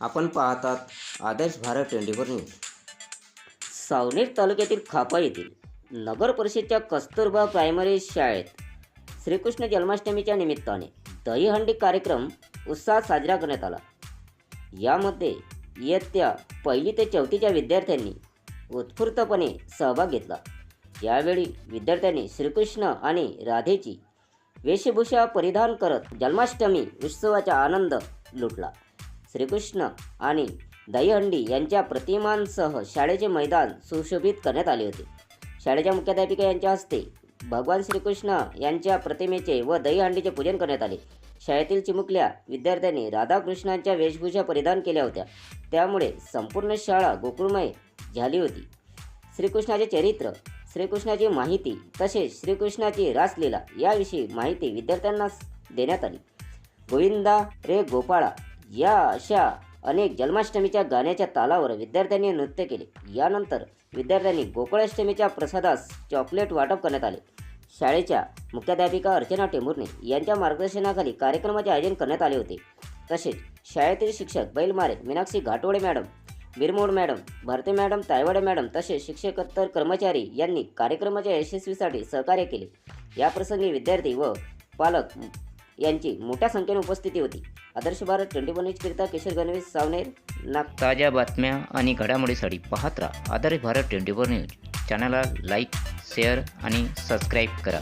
आपण पाहतात Adarsh Bharat twenty four news. Savner तालुक्यातील खापा येथील नगर परिषदच्या कस्तुरबा प्रायमरी शाळेत श्रीकृष्ण जन्माष्टमीच्या निमित्ताने दहीहंडी कार्यक्रम उत्साहात साजरा करण्यात आला. यामध्ये इयत्ता पहिली ते चौथीच्या विद्यार्थ्यांनी उत्स्फूर्तपणे सहभाग घेतला. यावेळी विद्यार्थ्यांनी श्रीकृष्ण आणि राधेची वेशभूषा परिधान करत जन्माष्टमी उत्सवाचा आनंद लुटला. श्रीकृष्ण आणि दहीहंडी यांच्या प्रतिमांसह शाळेचे मैदान सुशोभित करण्यात आले होते. शाळेच्या मुख्याध्यापिका यांच्या हस्ते भगवान श्रीकृष्ण यांच्या प्रतिमेचे व दहीहंडीचे पूजन करण्यात आले. शाळेतील चिमुकल्या विद्यार्थ्यांनी राधाकृष्णांच्या वेशभूषा परिधान केल्या होत्या. त्यामुळे संपूर्ण शाळा गोकुळमय झाली होती. श्रीकृष्णाचे चरित्र श्रीकृष्णाची माहिती तसेच श्रीकृष्णाची रासलीला याविषयी माहिती विद्यार्थ्यांना देण्यात आली. गोविंदा रे गोपाळा या अशा अनेक जन्माष्टमीच्या गाण्याच्या तालावर विद्यार्थ्यांनी नृत्य केले. यानंतर विद्यार्थ्यांनी गोकुळाष्टमीच्या प्रसादास चॉकलेट वाटप करण्यात आले. शाळेच्या मुख्याध्यापिका अर्चना टेंभुर्णे यांच्या मार्गदर्शनाखाली कार्यक्रमाचे आयोजन करण्यात आले होते. तसेच शाळेतील शिक्षक Bailmare Meenakshi Ghatode madam Birmod madam Bharati madam Taywade madam तसेच शिक्षकोत्तर कर्मचारी यांनी कार्यक्रमाच्या यशस्वीसाठी सहकार्य केले. याप्रसंगी विद्यार्थी व पालक यांची मोठ्या संख्येने उपस्थिती होती. आदर्श भारत ट्वेंटी वन करिता किशोर गणवेश सावनेर नाग ताज्या बातम्या आणि घडामोडीसाठी पाहत राहा. Adarsh Bharat twenty four news. चॅनलला लाईक शेअर आणि सबस्क्राईब करा.